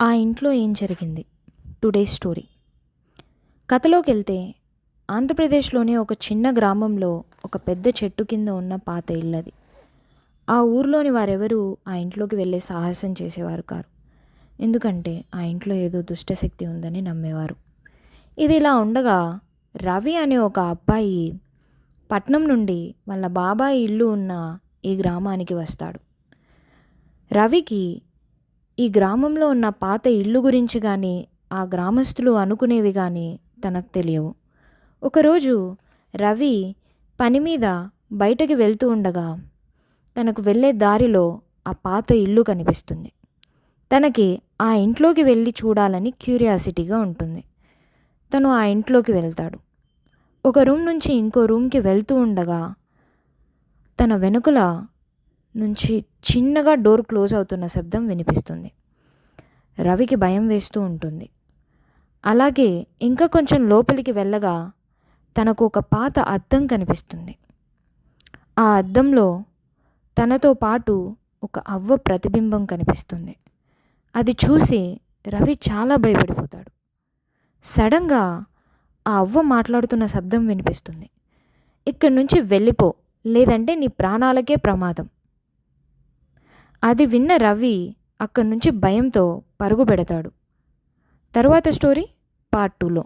ఆ ఇంట్లో ఏం జరిగింది? Today story. కథలోకి వెళ్తే ఆంధ్రప్రదేశ్లోని ఒక చిన్న గ్రామంలో ఒక పెద్ద చెట్టు కింద ఉన్న పాత ఇల్లది ఆ ఊర్లోని వారెవరూ ఆ ఇంట్లోకి వెళ్ళే సాహసం చేసేవారు కారు. ఎందుకంటే ఆ ఇంట్లో ఏదో దుష్టశక్తి ఉందని నమ్మేవారు. ఇది ఇలా ఉండగా రవి అనే ఒక అబ్బాయి పట్నం నుండి వాళ్ళ బాబాయ్ ఇల్లు ఉన్న ఈ గ్రామానికి వస్తాడు. రవికి ఈ గ్రామంలో ఉన్న పాత ఇల్లు గురించి కానీ ఆ గ్రామస్తులు అనుకునేవి కానీ తనకు తెలియవు. ఒకరోజు రవి పని మీద బయటకి వెళ్తూ ఉండగా తనకు వెళ్ళే దారిలో ఆ పాత ఇల్లు కనిపిస్తుంది. తనకి ఆ ఇంట్లోకి వెళ్ళి చూడాలని క్యూరియాసిటీగా ఉంటుంది. తను ఆ ఇంట్లోకి వెళ్తాడు. ఒక రూమ్ నుంచి ఇంకో రూమ్కి వెళ్తూ ఉండగా తన వెనుకల నుంచి చిన్నగా డోర్ క్లోజ్ అవుతున్న శబ్దం వినిపిస్తుంది. రవికి భయం వేస్తూ ఉంటుంది. అలాగే ఇంకా కొంచెం లోపలికి వెళ్ళగా తనకు ఒక పాత అద్దం కనిపిస్తుంది. ఆ అద్దంలో తనతో పాటు ఒక అవ్వ ప్రతిబింబం కనిపిస్తుంది. అది చూసి రవి చాలా భయపడిపోతాడు. సడన్గా ఆ అవ్వ మాట్లాడుతున్న శబ్దం వినిపిస్తుంది. ఇక్కడి నుంచి వెళ్ళిపో లేదంటే నీ ప్రాణాలకే ప్రమాదం. అది విన్న రవి అక్కడి నుంచి భయంతో పరుగు పెడతాడు. తరువాత స్టోరీ పార్ట్ టూలో.